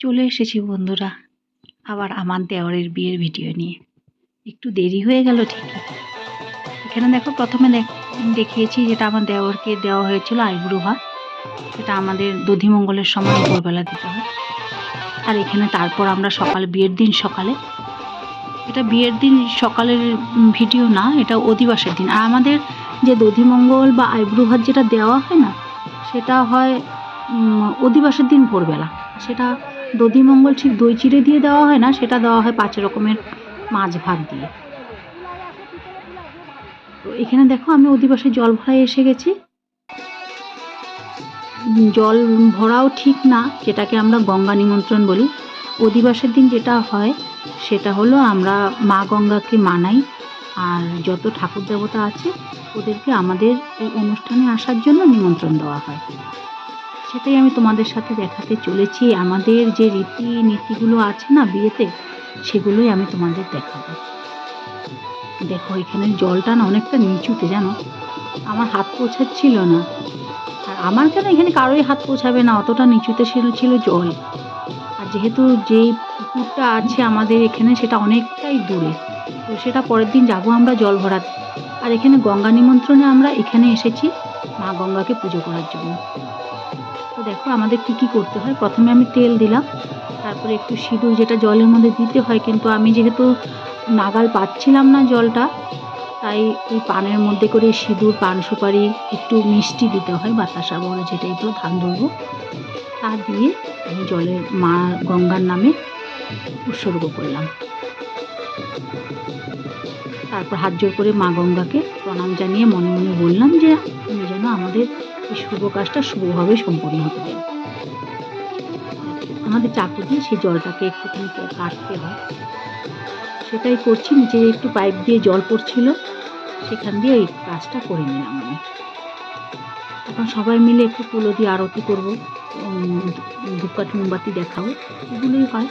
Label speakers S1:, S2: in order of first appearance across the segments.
S1: চলে এসেছি বন্ধুরা, আবার আমার দেওরের বিয়ের ভিডিও নিয়ে। একটু দেরি হয়ে গেল ঠিকই। এখানে দেখো, প্রথমে দেখ- দেখিয়েছি যেটা আমার দেওরকে দেওয়া হয়েছিল আইব্রু সেটা আমাদের দধিমঙ্গলের সময় ভোরবেলা দিতে হয়। আর এখানে তারপর আমরা সকাল, বিয়ের দিন সকালে। এটা বিয়ের দিন সকালের ভিডিও না, এটা অধিবাসের দিন। আর আমাদের যে দধিমঙ্গল বা আইব্রু যেটা দেওয়া হয় না, সেটা হয় অধিবাসের দিন ভোরবেলা। সেটা দধিমঙ্গল ঠিক দই চিড়ে দিয়ে দেওয়া হয় না, সেটা দেওয়া হয় পাঁচ রকমের মাছ ভাত দিয়ে। তো এখানে দেখো, আমি অধিবাসে জল ভরায় এসে গেছি। জল ভরাও ঠিক না, যেটাকে আমরা গঙ্গা নিমন্ত্রণ বলি। অধিবাসের দিন যেটা হয়, সেটা হলো আমরা মা গঙ্গাকে মানাই, আর যত ঠাকুর দেবতা আছে, ওদেরকে আমাদের এই অনুষ্ঠানে আসার জন্য নিমন্ত্রণ দেওয়া হয়। সেটাই আমি তোমাদের সাথে দেখাতে চলেছি। আমাদের যে রীতি নীতিগুলো আছে না বিয়েতে, সেগুলোই আমি তোমাদের দেখাবো। দেখো, এখানে জলটা না অনেকটা নিচুতে, জানো? আমার হাত পৌঁছাচ্ছিল না। আর আমার কেন এখানে কারোই হাত পৌঁছাবে না? অতটা নিচুতে ছিল ছিল জল। আর যেহেতু যেই পুকুরটা আছে আমাদের এখানে, সেটা অনেকটাই দূরে। তো সেটা পরের দিন যাব আমরা জল ভরাতে। আর এখানে গঙ্গা নিমন্ত্রণে আমরা এখানে এসেছি মা গঙ্গাকে পুজো করার জন্য। তো দেখো আমাদের কি কি করতে হয়। প্রথমে আমি তেল দিলাম, তারপরে একটু সিঁদুর যেটা জলের মধ্যে দিতে হয়, কিন্তু আমি যেহেতু নাগাল পাচ্ছিলাম না জলটা, তাই ওই পানের মধ্যে করে সিঁদুর, পান সুপারি, একটু মিষ্টি দিতে হয়, বাতাসা বড় যেটা এগুলো ধান ধরবো। তা দিয়ে আমি জলের মা গঙ্গার নামে উৎসর্গ করলাম। তারপর হাত জোর করে মা গঙ্গাকে প্রণাম জানিয়ে মনে মনে বললাম যে, তুমি যেন আমাদের এই শুভ কাজটা শুভভাবে সম্পন্ন হতে দেন আমাদের চাকু দিয়ে সেই জলটাকে একটুখানি কাটতে হয়। সেটাই করছি, নিচে একটু পাইপ দিয়ে জল পড়ছিল, সেখান দিয়ে এই কাজটা করে নিলাম আমি। এখন সবাই মিলে একটু তুলো দিয়ে আরতি করব ধূপকাঠি মোমবাতি দেখাবো, এগুলোই হয়।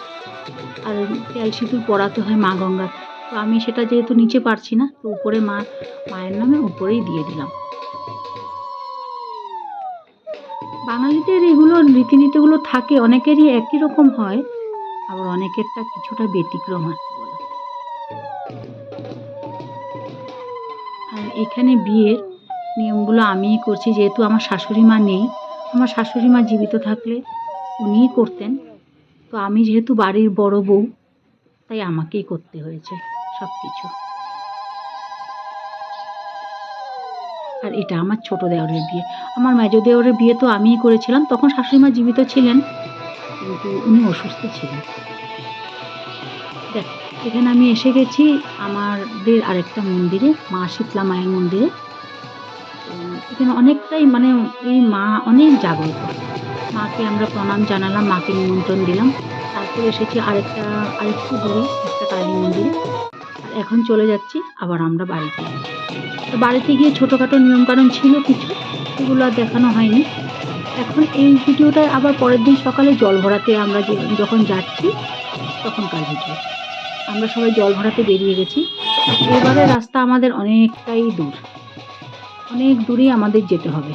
S1: আর তেল সিঁদুর পড়াতে হয় মা গঙ্গার। তো আমি সেটা যেহেতু নিচে পারছি না, তো উপরে মা, মায়ের নামে উপরেই দিয়ে দিলাম। বাঙালিদের এগুলো রীতিনীতিগুলো থাকে, অনেকেরই একই রকম হয়, আবার অনেকেরটা কিছুটা ব্যতিক্রম আছে আর এখানে বিয়ের নিয়মগুলো আমিই করছি, যেহেতু আমার শাশুড়ি মা নেই, আমার শাশুড়ি মা জীবিত থাকলে উনিই করতেন। তো আমি যেহেতু বাড়ির বড় বউ, তাই আমাকেই করতে হয়েছে সব কিছু আর এটা আমার ছোট দেওরের বিয়ে। আমার মেজ দেওরের বিয়ে তো আমিই করেছিলাম, তখন শাশুড়ি মা জীবিত ছিলেন। কিন্তু উনি অসুস্থ ছিলেন। দেখ, এখানে আমি এসে গেছি আমাদের আরেকটা মন্দিরে, মা শীতলা মায়ের মন্দিরে। এখানে অনেকটাই মানে এই মা অনেক জাগ্রত। মাকে আমরা প্রণাম জানালাম, মাকে নিমন্ত্রণ দিলাম। তারপরে এসেছি আরেকটা, আরেকটু দূরে, একটা কালী মন্দিরে। এখন চলে যাচ্ছি, আবার আমরা বাড়িতে। তো বাড়িতে গিয়ে ছোটোখাটো নিয়মকানুন ছিল কিছু, সেগুলো আর দেখানো হয়নি। এখন এই ভিডিওটায় আবার পরের দিন সকালে জল ভরাতে আমরা যখন যাচ্ছি তখনকার ভিডিও আমরা সবাই জল ভরাতে বেরিয়ে গেছি। এবারে রাস্তা আমাদের অনেকটাই দূর। অনেক দূরেই আমাদের যেতে হবে।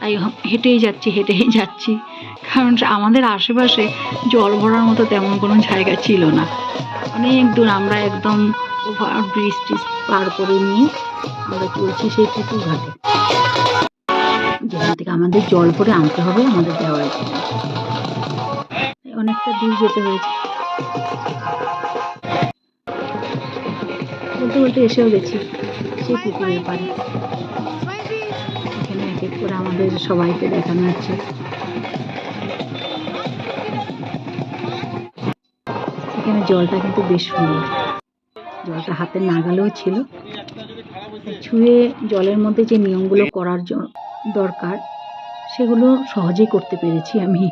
S1: তাই হেঁটেই যাচ্ছি হেঁটেই যাচ্ছি। কারণ আমাদের আশেপাশে জল ভরার মতো তেমন কোনো জায়গা ছিল না। অনেক দূর আমরা একদম ওভার ব্রিজ টিজ পার করে নিয়ে আমরা চলছি সেই পুকুর ঘাটে। যেখান থেকে আমাদের জল ভরে আনতে হবে, আমাদের দেওয়ার জন্য অনেকটা দূর যেতে হয়েছে। বলতে বলতে এসেও গেছি সেই পুকুরের পাড়ে। এখানে এক এক করে আমাদের সবাইকে দেখানো হচ্ছে। এখানে জলটা কিন্তু বেশ সুন্দর। জলটা হাতে নাগালেও ছিল। ছুঁয়ে জলের মধ্যে যে নিয়মগুলো করার দরকার, সেগুলো সহজেই করতে পেরেছি আমি।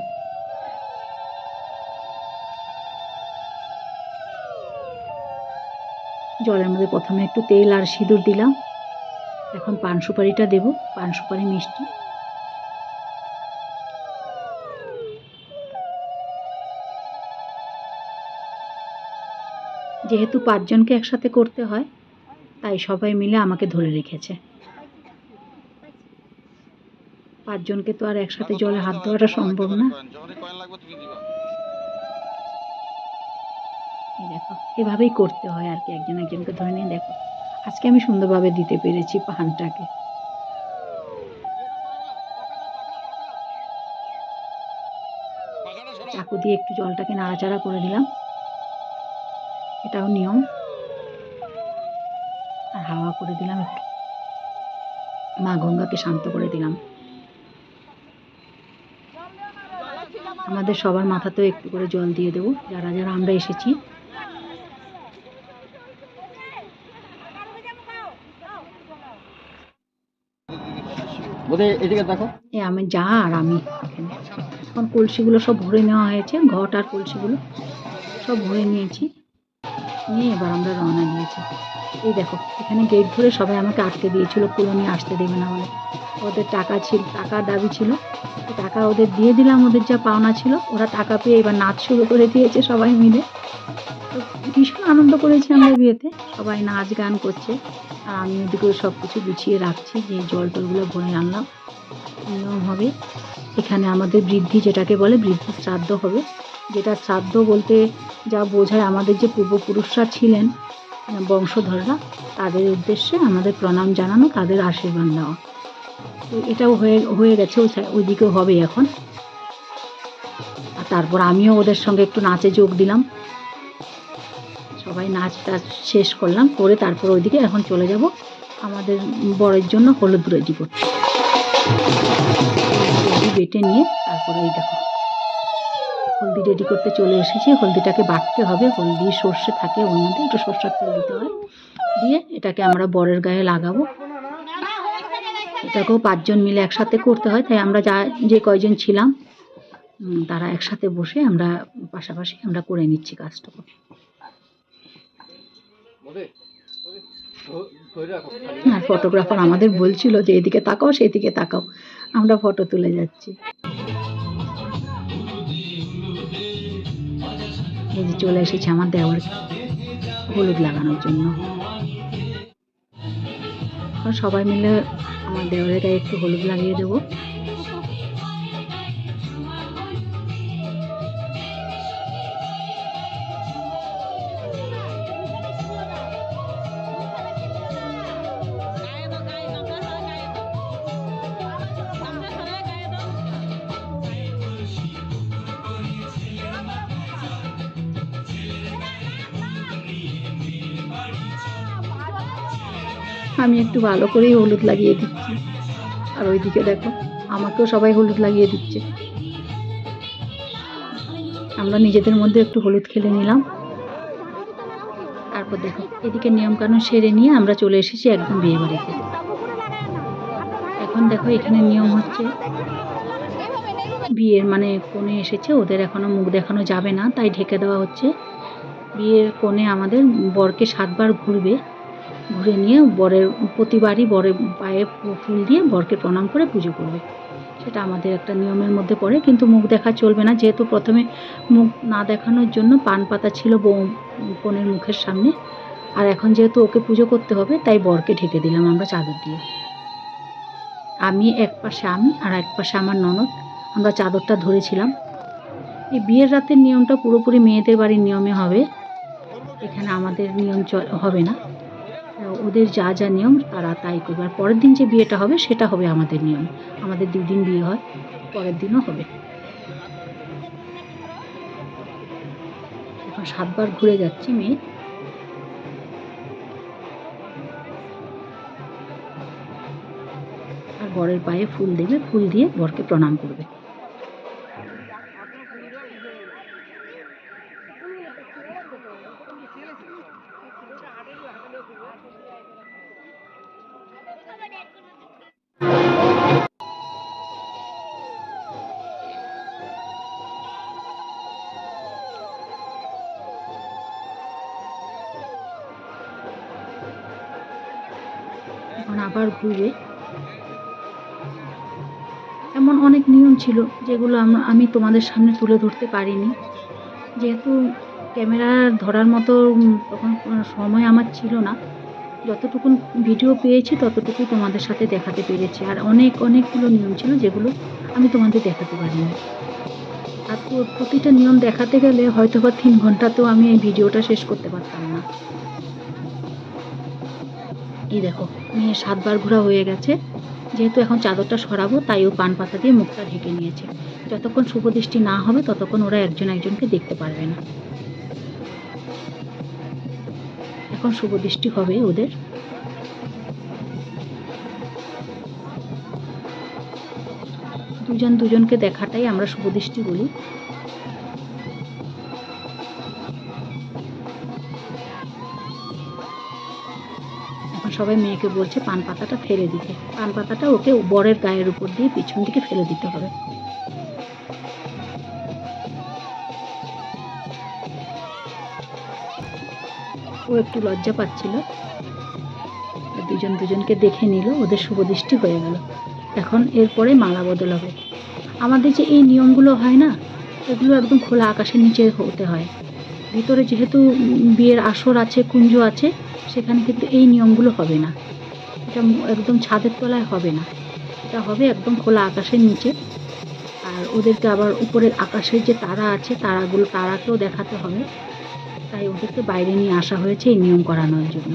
S1: জলের মধ্যে প্রথমে একটু তেল আর সিঁদুর দিলাম। এখন পান সুপারিটা দেবো। পান সুপারি মিষ্টি। যেহেতু পাঁচজনকে একসাথে করতে হয়, তাই সবাই মিলে আমাকে ধরে রেখেছে। পাঁচজনকে তো আর একসাথে জলে হাত ধোয়াটা সম্ভব না। দেখো, এভাবেই করতে হয় আর কি, একজন একজনকে ধরে নিয়ে। দেখো, আজকে আমি সুন্দরভাবে দিতে পেরেছি
S2: সরাও
S1: চাকু দিয়ে একটু জলটাকে নাড়াচাড়া করে দিলাম এটাও নিয়ম। আর হাওয়া করে দিলাম একটু। মা গঙ্গাকে শান্ত করে দিলাম। আমাদের সবার মাথাতেও একটু করে জল দিয়ে দেবো। যারা যারা আমরা এসেছি। এ আমি যা আর আমি এখানে। এখন কলসিগুলো সব ভরে নেওয়া হয়েছে। ঘট আর কলসিগুলো সব ভরে নিয়েছি। নিয়ে এবার আমরা রওনা দিয়েছি। এই দেখো, এখানে গেট ধরে সবাই আমাকে আটকে দিয়েছিল নিয়ে আসতে দেবে না বলে। ওদের টাকা ছিল টাকা দাবি ছিল। টাকা ওদের দিয়ে দিলাম, ওদের যা পাওনা ছিল, ওরা টাকা পেয়ে এবার নাচ শুরু করে দিয়েছে সবাই মিলে। তো ভীষণ আনন্দ করেছি আমরা বিয়েতে। সবাই নাচ গান করছে। আর আমি ওদিকে সব কিছু গুছিয়ে রাখছি, যে জল টলগুলো ভরে আনলাম। নিয়ম হবে, এখানে আমাদের বৃদ্ধি যেটাকে বলে বৃদ্ধি শ্রাদ্ধ হবে। যেটা শ্রাদ্ধ বলতে যা বোঝায় আমাদের যে পূর্বপুরুষরা ছিলেন, বংশধররা, তাদের উদ্দেশ্যে আমাদের প্রণাম জানানো, তাদের আশীর্বাদ নেওয়া। তো এটাও হয়ে হয়ে গেছে ওইদিকেও হবে এখন। আর তারপর আমিও ওদের সঙ্গে একটু নাচে যোগ দিলাম। সবাই নাচ টাচ শেষ করলাম, করে তারপর ওইদিকে এখন চলে যাব আমাদের বরের জন্য হলুদ রেডি করতে বেটে নিয়ে তারপরে এই দেখো। হলদি রেডি করতে চলে এসেছি। হলদিটাকে বাটতে হবে। হলদি সর্ষে থাকে ওর মধ্যে, একটু সর্ষের তেল দিতে হয়। দিয়ে এটাকে আমরা বরের গায়ে লাগাবো। এটাকেও পাঁচজন মিলে একসাথে করতে হয়। তাই আমরা যা, যে কয়জন ছিলাম তারা একসাথে বসে আমরা পাশাপাশি আমরা করে নিচ্ছি কাজটা
S2: বোধহয় ধরে রাখো
S1: আর ফটোগ্রাফার আমাদের বলছিল যে, এদিকে তাকাও, সেদিকে তাকাও। আমরা ফটো তুলে যাচ্ছি। এই যে চলে এসেছে আমার দেওয়ার হলুদ লাগানোর জন্য। সবাই মিলে আমার দেওয়ারের গায়ে একটু হলুদ লাগিয়ে দেবো। আমি একটু ভালো করেই হলুদ লাগিয়ে দিচ্ছি। আর ওইদিকে দেখো, আমাকেও সবাই হলুদ লাগিয়ে দিচ্ছে। আমরা নিজেদের মধ্যে একটু হলুদ খেলে নিলাম। তারপর দেখো, এদিকে নিয়মকানুন সেরে নিয়ে আমরা চলে এসেছি একদম বিয়ে বাড়িতে। এখন দেখো, এখানে নিয়ম হচ্ছে, বিয়ের মানে কোণে এসেছে, ওদের এখনও মুখ দেখানো যাবে না, তাই ঢেকে দেওয়া হচ্ছে। বিয়ের কোণে আমাদের বরকে সাতবার ঘুরবে। ঘুরে নিয়ে বরের, প্রতিবারই বরের পায়ে ফুল দিয়ে বরকে প্রণাম করে পুজো করবে। সেটা আমাদের একটা নিয়মের মধ্যে পড়ে, কিন্তু মুখ দেখা চলবে না। যেহেতু প্রথমে মুখ না দেখানোর জন্য পান পাতা ছিল বউ কনের মুখের সামনে। আর এখন যেহেতু ওকে পুজো করতে হবে, তাই বরকে ঢেকে দিলাম আমরা চাদর দিয়ে। আমি এক পাশে আমি আর এক পাশে আমার ননদ, আমরা চাদরটা ধরেছিলাম। এই বিয়ের রাতের নিয়মটা পুরোপুরি মেয়েদের বাড়ির নিয়মে হবে। এখানে আমাদের নিয়ম হবে না। ওদের যা যা নিয়ম, তারা তাই করবে। আর পরের দিন যে বিয়েটা হবে, সেটা হবে আমাদের নিয়ম। আমাদের দুই দিন বিয়ে হয়, পরের দিনও হবে। এখন সাতবার ঘুরে যাচ্ছি মেয়ে। আর বরের পায়ে ফুল দেবে ফুল দিয়ে বরকে প্রণাম করবে। এমন অনেক নিয়ম ছিল যেগুলো আমি তোমাদের সামনে তুলে ধরতে পারিনি। যেহেতু ক্যামেরা ধরার মতো তখন সময় আমার ছিল না। যতটুকু ভিডিও পেয়েছি ততটুকুই তোমাদের সাথে দেখাতে পেরেছি। আর অনেক, অনেকগুলো নিয়ম ছিল যেগুলো আমি তোমাদের দেখাতে পারিনি। আর প্রতিটা নিয়ম দেখাতে গেলে হয়তো বা তিন ঘন্টাতেও আমি এই ভিডিওটা শেষ করতে পারতাম না। এই দেখো, মেয়ে সাতবার ঘোরা হয়ে গেছে। যেহেতু এখন চাদরটা সরাবো, তাই ও পান পাতা দিয়ে মুখটা ঢেকে নিয়েছে। যতক্ষণ শুভদৃষ্টি না হবে, ততক্ষণ ওরা একজন একজনকে দেখতে পারবে না। এখন শুভদৃষ্টি হবে ওদের। দুজন দুজনকে দেখাটাই আমরা শুভদৃষ্টি বলি। সবাই মেয়েকে বলছে পান পাতাটা ফেলে দিতে। পান পাতাটা ওকে বরের গায়ের উপর দিয়ে পিছন দিকে ফেলে দিতে হবে। ও একটু লজ্জা পাচ্ছিল। দুজন দুজনকে দেখে নিল, ওদের শুভদৃষ্টি হয়ে গেল। এখন এরপরে মালা বদল হবে। আমাদের যে এই নিয়মগুলো হয় না, এগুলো একদম খোলা আকাশের নিচে হতে হয়। ভিতরে যেহেতু বিয়ের আসর আছে, কুঞ্জ আছে সেখানে কিন্তু এই নিয়মগুলো হবে না। এটা একদম ছাদের তলায় হবে না। এটা হবে একদম খোলা আকাশের নিচে। আর ওদেরকে আবার উপরের আকাশের যে তারা আছে, তারাগুলো, তারাকেও দেখাতে হবে। তাই ওদেরকে বাইরে নিয়ে আসা হয়েছে এই নিয়ম করানোর জন্য।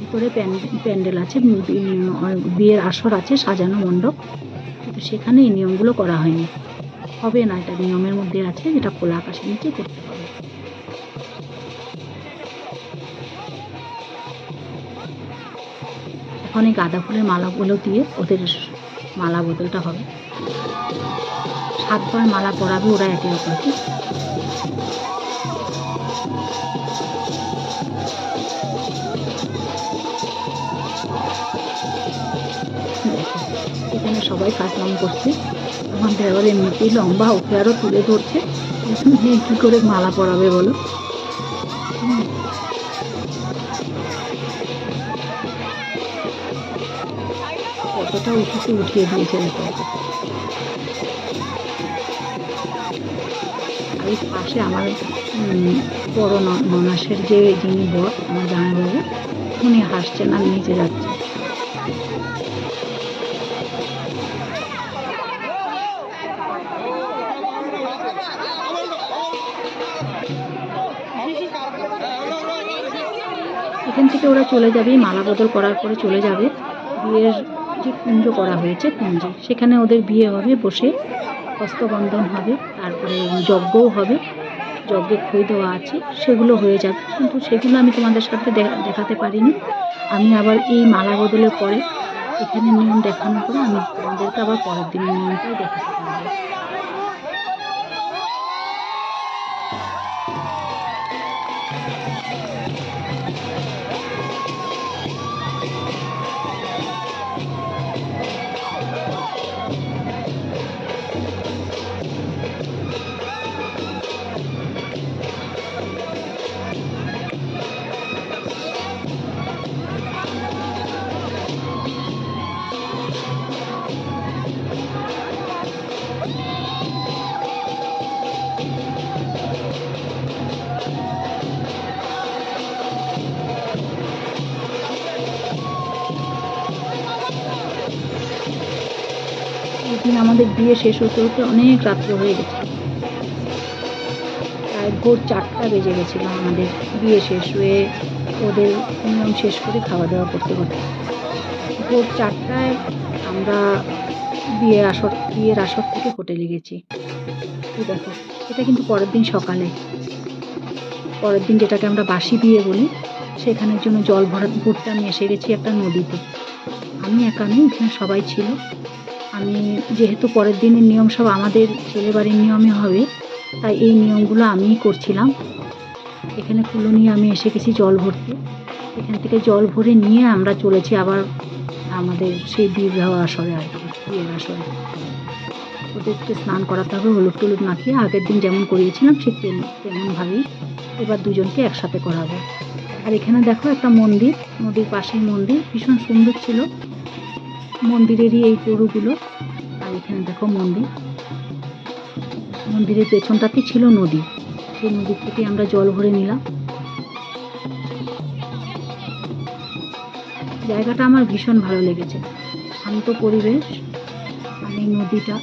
S1: ভিতরে প্যান্ডেল আছে বিয়ের আসর আছে, সাজানো মণ্ডপ। কিন্তু সেখানে এই নিয়মগুলো করা হয়নি। হবে না, এটা নিয়মের মধ্যে আছে, যেটা খোলা আকাশের নিচে করতে হবে। এই গাঁদা ফুলের মালাগুলো দিয়ে ওদের মালা বদলটা হবে। সাতবার মালা পরাবে ওরা একে অপরকে। এখানে সবাই কাজলাম করছে। আমাদের আবার এমনিতেই লম্বা ওকে আরও তুলে ধরছে। কী করে মালা পরাবে বলো? কতটা উঁচুতে উঠিয়ে দিয়েছে দেখো ওকে। আর এই পাশে আমার বড় ননাসের যে যিনি বর, আমার জামাইবাবু উনি হাসছেন আর নিচে যাচ্ছে এখান থেকে ওরা চলে যাবে, মালা বদল করার পরে চলে যাবে বিয়ের যে কুঞ্জ করা হয়েছে কুঞ্জে সেখানে ওদের বিয়ে হবে, বসে হস্তবন্ধন হবে, তারপরে যজ্ঞও হবে, যজ্ঞে খই দেওয়া আছে, সেগুলো হয়ে যাবে। কিন্তু সেগুলো আমি তোমাদের সাথে দেখাতে পারিনি। আমি আবার এই মালা বদলের পরে এখানে নিয়ম দেখানোর পরে আমি তোমাদেরকে আবার পরের দিন নিয়মটাই দেখাতে পারব। বিয়ে শেষ হতে হতে অনেক রাত্র হয়ে গেছে। প্রায় ভোর চারটা বেজে গেছিল আমাদের বিয়ে শেষ হয়ে ওদের নিয়ম শেষ করে খাওয়া দাওয়া করতে করতে। ভোর চারটায় আমরা বিয়ের আসর বিয়ের আসর থেকে হোটেলে গেছি। এই দেখো, এটা কিন্তু পরের দিন সকালে। পরের দিন যেটাকে আমরা বাসি বিয়ে বলি, সেখানের জন্য জল ভরা ভরতে আমি এসে গেছি একটা নদীতে। আমি একা নেই, এখানে সবাই ছিল। আমি যেহেতু পরের দিনের নিয়ম সব আমাদের ছেলে বাড়ির নিয়মে হবে, তাই এই নিয়মগুলো আমিই করছিলাম। এখানে কুলো নিয়ে আমি এসে গেছি জল ভরতে। এখান থেকে জল ভরে নিয়ে আমরা চলেছি আবার আমাদের সেই বিবাহ আসরে আর কি, বিয়ের আসরে। ওদেরকে স্নান করাতে হবে, হলুদ টলুদ মাখিয়ে আগের দিন যেমন করিয়েছিলাম ঠিক তেমন তেমনভাবেই এবার দুজনকে একসাথে করাবো। আর এখানে দেখো একটা মন্দির, নদীর পাশেই মন্দির, ভীষণ সুন্দর ছিল। মন্দিরেরই এই গরুগুলো। আর এখানে দেখো মন্দির। মন্দিরের পেছনটাতে ছিল নদী। সেই নদীর থেকে আমরা জল ভরে নিলাম। জায়গাটা আমার ভীষণ ভালো লেগেছে। শান্ত পরিবেশ। আর এই নদীটা।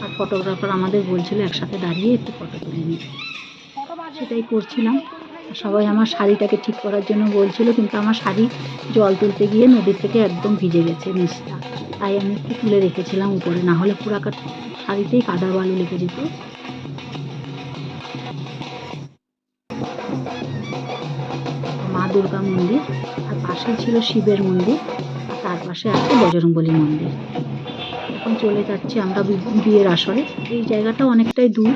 S1: আর ফটোগ্রাফার আমাদের বলছিল একসাথে দাঁড়িয়ে একটু ফটো তুলে নিই সেটাই করছিলাম। সবাই আমার শাড়িটাকে ঠিক করার জন্য বলছিল, কিন্তু আমার শাড়ি জল তুলতে গিয়ে নদীর থেকে একদম ভিজে গেছে নিচটা। তাই আমি একটু তুলে রেখেছিলাম উপরে, না হলে পুরা শাড়িতেই কাদা বালু লেগে যেত। মা দুর্গা মন্দির, আর পাশে ছিল শিবের মন্দির, আর তার পাশে আছে বজরংবলী মন্দির। এখন চলে যাচ্ছি আমরা বিয়ের আসরে। এই জায়গাটা অনেকটাই দূর।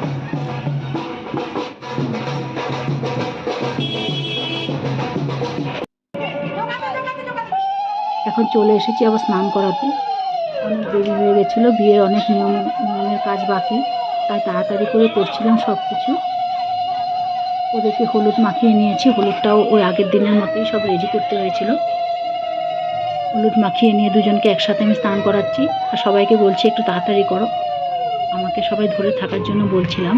S1: এখন চলে এসেছি আবার স্নান করাতে। অনেক দেরি হয়ে গেছিল, বিয়ের অনেক নিয়ম, নিয়মের কাজ বাকি। তাই তাড়াতাড়ি করে করছিলাম সব কিছু ওদেরকে হলুদ মাখিয়ে নিয়েছি, হলুদটাও ওই আগের দিনের মতোই সব রেডি করতে হয়েছিল। হলুদ মাখিয়ে নিয়ে দুজনকে একসাথে আমি স্নান করাচ্ছি। আর সবাইকে বলছি, একটু তাড়াতাড়ি করো। আমাকে সবাই ধরে থাকার জন্য বলছিলাম।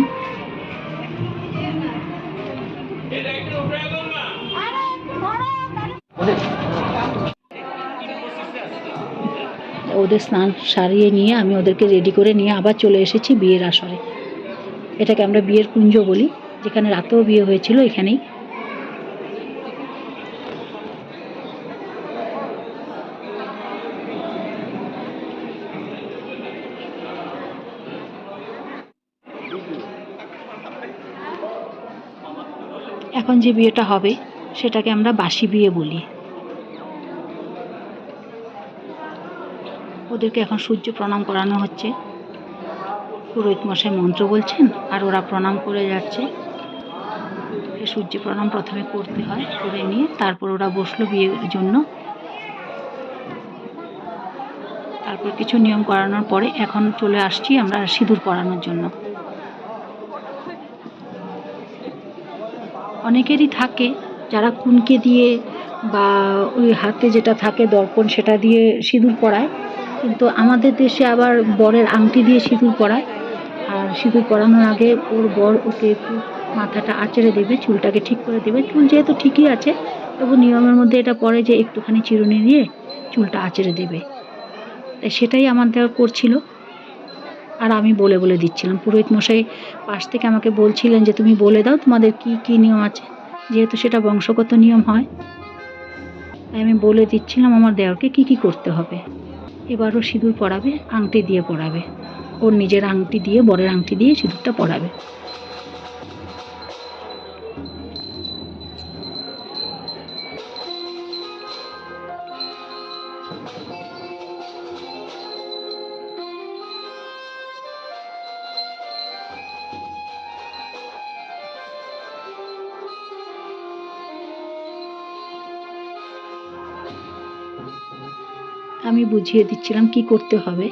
S1: ওদের স্নান সারিয়ে নিয়ে আমি ওদেরকে রেডি করে নিয়ে আবার চলে এসেছি বিয়ের আসরে। এটাকে আমরা বিয়ের কুঞ্জ বলি, যেখানে রাতেও বিয়ে হয়েছিল এখানেই। এখন যে বিয়েটা হবে, সেটাকে আমরা বাসি বিয়ে বলি। ওদেরকে এখন সূর্য প্রণাম করানো হচ্ছে। পুরোহিত মশাই মন্ত্র বলছেন আর ওরা প্রণাম করে যাচ্ছে। সূর্য প্রণাম প্রথমে করতে হয়, করে নিয়ে তারপর ওরা বসল বিয়ের জন্য। তারপর কিছু নিয়ম করানোর পরে এখন চলে আসছি আমরা সিঁদুর পরানোর জন্য। অনেকেরই থাকে যারা কুনকে দিয়ে বা ওই হাতে যেটা থাকে দর্পণ সেটা দিয়ে সিঁদুর পরায়। কিন্তু আমাদের দেশে আবার বরের আংটি দিয়ে সিঁদুর পরায়। আর সিঁদুর পরানোর আগে ওর বর ওকে একটু মাথাটা আঁচড়ে দেবে, চুলটাকে ঠিক করে দেবে। চুল যেহেতু ঠিকই আছে, তবু নিয়মের মধ্যে এটা পড়ে যে একটুখানি চিরুনি দিয়ে চুলটা আঁচড়ে দেবে। তাই সেটাই আমার দেওয়ার করছিল। আর আমি বলে বলে দিচ্ছিলাম। পুরোহিত মশাই পাশ থেকে আমাকে বলছিলেন যে, তুমি বলে দাও তোমাদের কি কি নিয়ম আছে? যেহেতু সেটা বংশগত নিয়ম হয়। তাই আমি বলে দিচ্ছিলাম আমার দেওরকে কি কি করতে হবে। এবারও সিঁদুর পরাবে, আংটি দিয়ে পরাবে। ওর নিজের আংটি দিয়ে, বরের আংটি দিয়ে সিঁদুরটা পরাবে। আমি বুঝিয়ে দিচ্ছিলাম কি করতে হবে।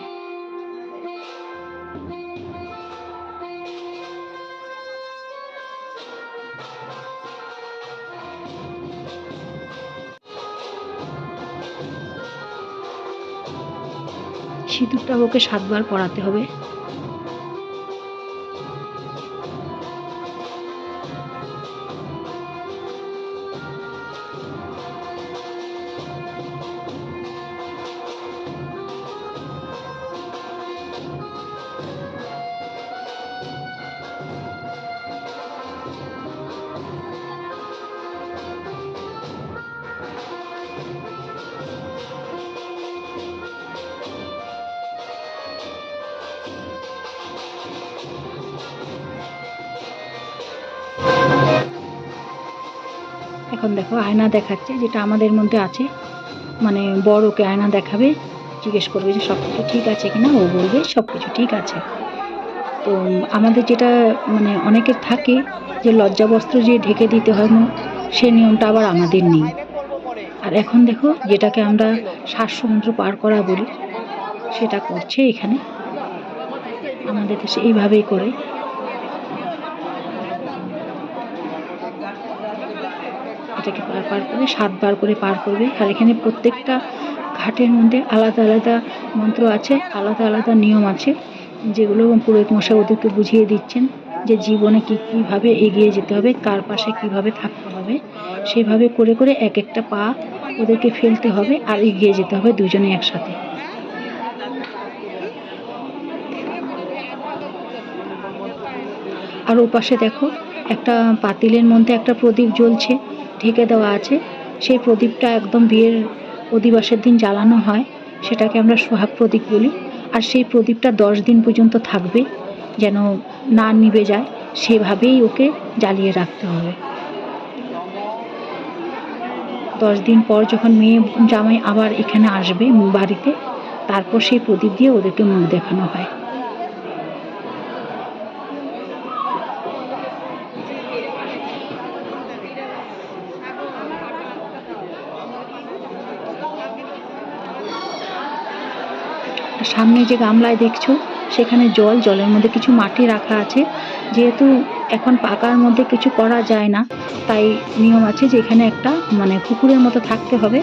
S1: সিঁদুরটা ওকে সাতবার পড়াতে হবে। আয়না দেখাচ্ছে, যেটা আমাদের মধ্যে আছে। মানে বড় ওকে আয়না দেখাবে, জিজ্ঞেস করবে যে সব কিছু ঠিক আছে কিনা, ও বলবে সব কিছু ঠিক আছে। তো আমাদের যেটা মানে অনেকের থাকে যে লজ্জাবস্ত্র যে ঢেকে দিতে হয় সে নিয়মটা আবার আমাদের নেই। আর এখন দেখো যেটাকে আমরা শ্বাস সমুদ্র পার করা বলি, সেটা করছে এখানে। আমাদের দেশে এইভাবেই করে। এটাকে পার পার করে, সাতবার করে পার করবে। আর এখানে প্রত্যেকটা ঘাটের মধ্যে আলাদা আলাদা মন্ত্র আছে, আলাদা আলাদা নিয়ম আছে, যেগুলো পুরোহিত মশাই ওদেরকে বুঝিয়ে দিচ্ছেন যে জীবনে কী কীভাবে এগিয়ে যেতে হবে, কার পাশে কীভাবে থাকতে হবে। সেভাবে করে করে এক একটা পা ওদেরকে ফেলতে হবে আর এগিয়ে যেতে হবে দুজনে একসাথে। আর ওপাশে দেখো, একটা পাতিলের মধ্যে একটা প্রদীপ জ্বলছে। ঢেকে দেওয়া আছে। সেই প্রদীপটা একদম বিয়ের অধিবাসের দিন জ্বালানো হয়, সেটাকে আমরা সোহাগ প্রদীপ বলি। আর সেই প্রদীপটা দশ দিন পর্যন্ত থাকবে, যেন না নিভে যায়, সেভাবেই ওকে জ্বালিয়ে রাখতে হবে। দশ দিন পর যখন মেয়ে জামাই আবার এখানে আসবে বাড়িতে, তারপর সেই প্রদীপ দিয়ে ওদেরকে মুখ দেখানো হয়। সামনে যে গামলায় দেখছ, সেখানে জল, জলের মধ্যে কিছু মাটি রাখা আছে। যেহেতু এখন পাকার মধ্যে কিছু করা যায় না, তাই নিয়ম আছে যে এখানে একটা মানে পুকুরের মতো থাকতে হবে।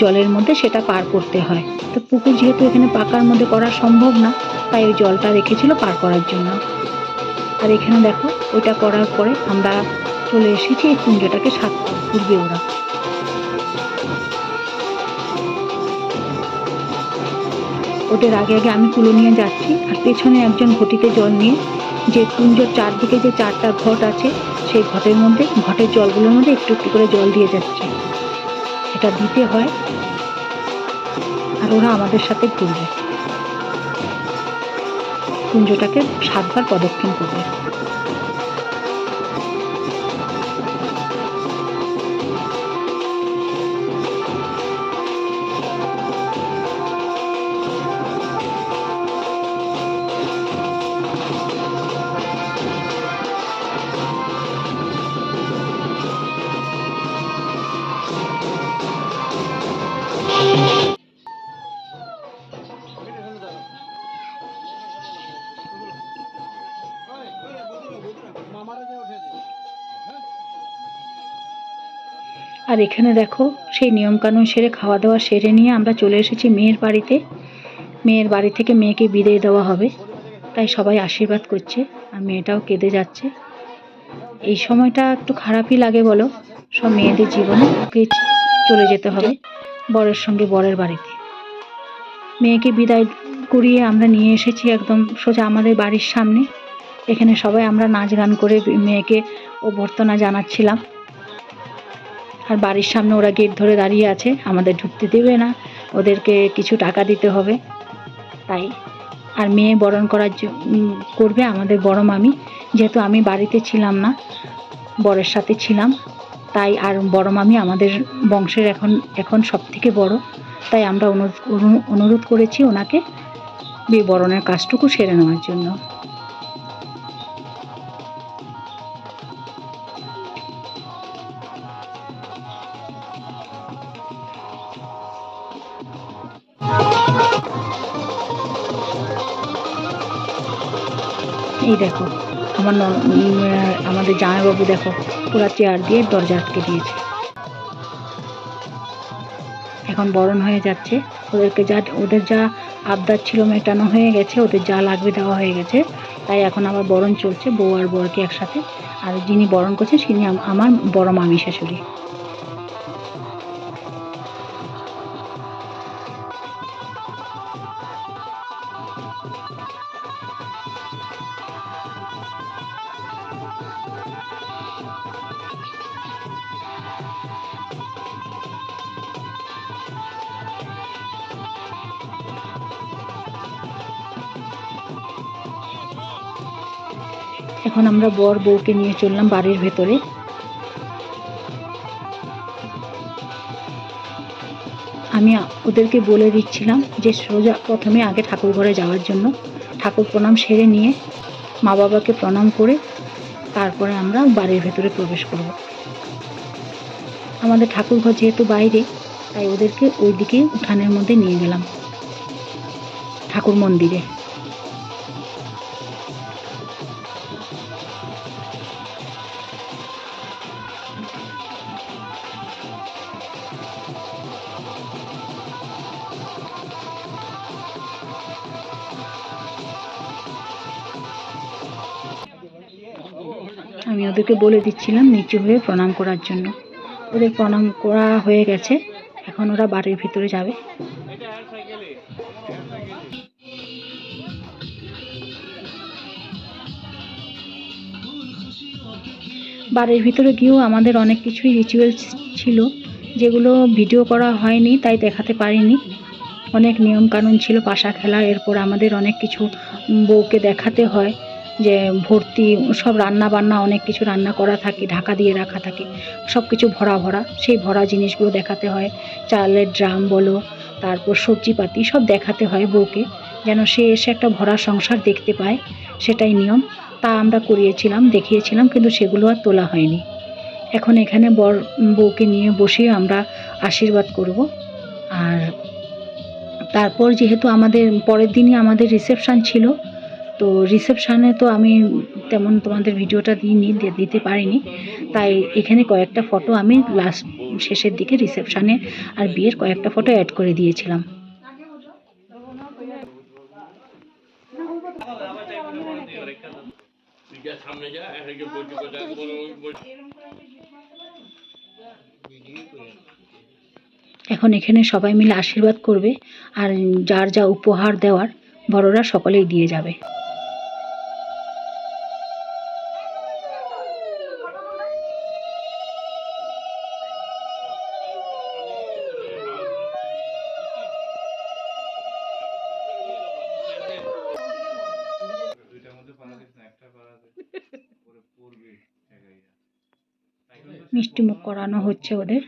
S1: জলের মধ্যে সেটা পার করতে হয়। তো পুকুর যেহেতু এখানে পাকার মধ্যে করা সম্ভব না, তাই ওই জলটা রেখেছিল পার করার জন্য। আর এখানে দেখো, ওইটা করার পরে আমরা চলে এসেছি এই কুঞ্জটাকে সাত পাক ঘুরবে ওরা ওদের আগে আগে আমি তুলে নিয়ে যাচ্ছি। আর পেছনে একজন ঘটিতে জল নিয়ে, যে কুঞ্জর চারদিকে যে চারটা ঘট আছে, সেই ঘটের মধ্যে, ঘটের জলগুলোর মধ্যে একটু একটু করে জল দিয়ে যাচ্ছে। এটা দিতে হয়, আর ওরা আমাদের সাথে ঘুরবে। কুঞ্জটাকে সাতবার প্রদক্ষিণ করবে। আর এখানে দেখো, সেই নিয়মকানুন সেরে খাওয়া দাওয়া সেরে নিয়ে আমরা চলে এসেছি মেয়ের বাড়িতে। মেয়ের বাড়ি থেকে মেয়েকে বিদায় দেওয়া হবে। তাই সবাই আশীর্বাদ করছে আর মেয়েটাও কেঁদে যাচ্ছে। এই সময়টা একটু খারাপই লাগে বলো। সব মেয়েদের জীবনে চলে যেতে হবে বরের সঙ্গে বরের বাড়িতে। মেয়েকে বিদায় করিয়ে আমরা নিয়ে এসেছি একদম সোজা আমাদের বাড়ির সামনে। এখানে সবাই আমরা নাচ গান করে মেয়েকে অভ্যর্থনা জানাচ্ছিলাম। আর বাড়ির সামনে ওরা গেট ধরে দাঁড়িয়ে আছে, আমাদের ঢুকতে দেবে না। ওদেরকে কিছু টাকা দিতে হবে। তাই, আর মেয়ে বরণ করার করবে আমাদের বড় মামি। যেহেতু আমি বাড়িতে ছিলাম না, বরের সাথে ছিলাম, তাই আর বড় মামি আমাদের বংশের এখন এখন সব থেকে বড়। তাই আমরা অনুরোধ অনু- অনুরোধ করেছি ওনাকে বিয়ে বরণের কাজটুকু সেরে নেওয়ার জন্য। দেখো, আমার আমাদের জামাইবাবু দেখো, পুরা চেয়ার দিয়ে দরজা আটকে দিয়েছে। এখন বরণ হয়ে যাচ্ছে। ওদেরকে যা ওদের যা আবদার ছিল মেটানো হয়ে গেছে, ওদের যা লাগবে দেওয়া হয়ে গেছে। তাই এখন আবার বরণ চলছে, বউ আর বরকে একসাথে। আর যিনি বরণ করছে তিনি আমার বড় মামি শাশুড়ি। এখন আমরা বর বউকে নিয়ে চললাম বাড়ির ভেতরে। আমি ওদেরকে বলে দিচ্ছিলাম যে সোজা প্রথমে আগে ঠাকুর ঘরে যাওয়ার জন্য ঠাকুর প্রণাম সেরে নিয়ে মা বাবাকে প্রণাম করে তারপরে আমরা বাড়ির ভেতরে প্রবেশ করব। আমাদের ঠাকুর ঘর যেহেতু বাইরে, তাই ওদেরকে ওই দিকে উঠানের মধ্যে নিয়ে গেলাম ঠাকুর মন্দিরে। আমি ওদেরকে বলে দিচ্ছিলাম নিচু হয়ে প্রণাম করার জন্য। ওদের প্রণাম করা হয়ে গেছে। এখন ওরা বাড়ির ভিতরে যাবে। বাড়ির ভিতরে গিয়েও আমাদের অনেক কিছুই রিচুয়ালস ছিল, যেগুলো ভিডিও করা হয়নি, তাই দেখাতে পারিনি। অনেক নিয়ম কানুন ছিল, পাশা খেলা, এরপর আমাদের অনেক কিছু বউকে দেখাতে হয়। যে ভর্তি, সব রান্না বান্না, অনেক কিছু রান্না করা থাকে, ঢাকা দিয়ে রাখা থাকে, সব কিছু ভরা ভরা, সেই ভরা জিনিসগুলো দেখাতে হয়, চালের ড্রাম বলো, তারপর সবজিপাতি, সব দেখাতে হয় বউকে, যেন সে এসে একটা ভরা সংসার দেখতে পায়, সেটাই নিয়ম। তা আমরা করিয়েছিলাম, দেখিয়েছিলাম, কিন্তু সেগুলো আর তোলা হয়নি। এখন এখানে বর, বউকে নিয়ে বসে আমরা আশীর্বাদ করব। আর তারপর যেহেতু আমাদের, পরের দিনই আমাদের রিসেপশান ছিল তো রিসেপশানে তো আমি তেমন তোমাদের ভিডিওটা দিইনি দিতে পারিনি। তাই এখানে কয়েকটা ফটো আমি লাস্ট শেষের দিকে রিসেপশানে আর বিয়ের কয়েকটা ফটো অ্যাড করে দিয়েছিলাম। এখন এখানে সবাই মিলে আশীর্বাদ করবে, আর যার যা উপহার দেওয়ার, বড়রা সকলেই দিয়ে যাবে। মিষ্টি মুখ করানো হচ্ছে ওদের।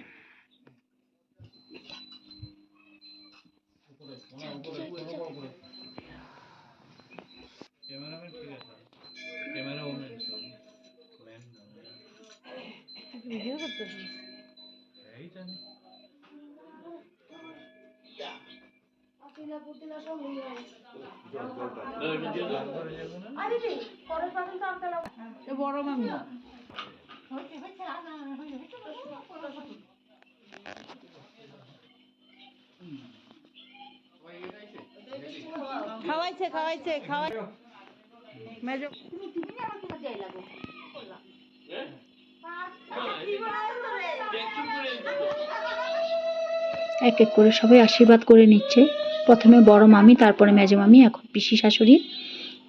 S1: এক এক করে সবাই আশীর্বাদ করে নিচ্ছে। প্রথমে বড় মামি, তারপরে মেজো মামি, এখন পিসি শাশুড়ি।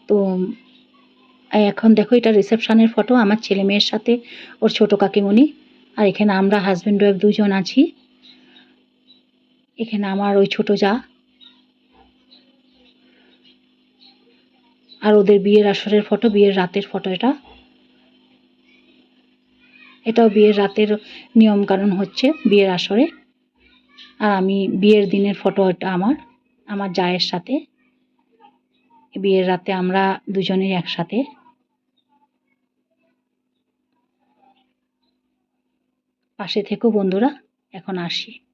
S1: তো, এখন দেখো এটা রিসেপশনের ফটো আমার ছেলে মেয়ের সাথে, ওর ছোট কাকিমণি। আর এখানে আমরা হাজব্যান্ড ওয়াইফ দুজন আছি। এখানে আমার ওই ছোট যা। আর ওদের বিয়ের আসরের ফটো বিয়ের রাতের ফটো এটা। এটাও বিয়ের রাতের নিয়ম কানুন হচ্ছে, বিয়ের আসরে। আর আমি বিয়ের দিনের ফটো এটা আমার আমার জায়ের সাথে। বিয়ের রাতে আমরা দুজনেই একসাথে। পাশে থেকো বন্ধুরা, এখন আসি।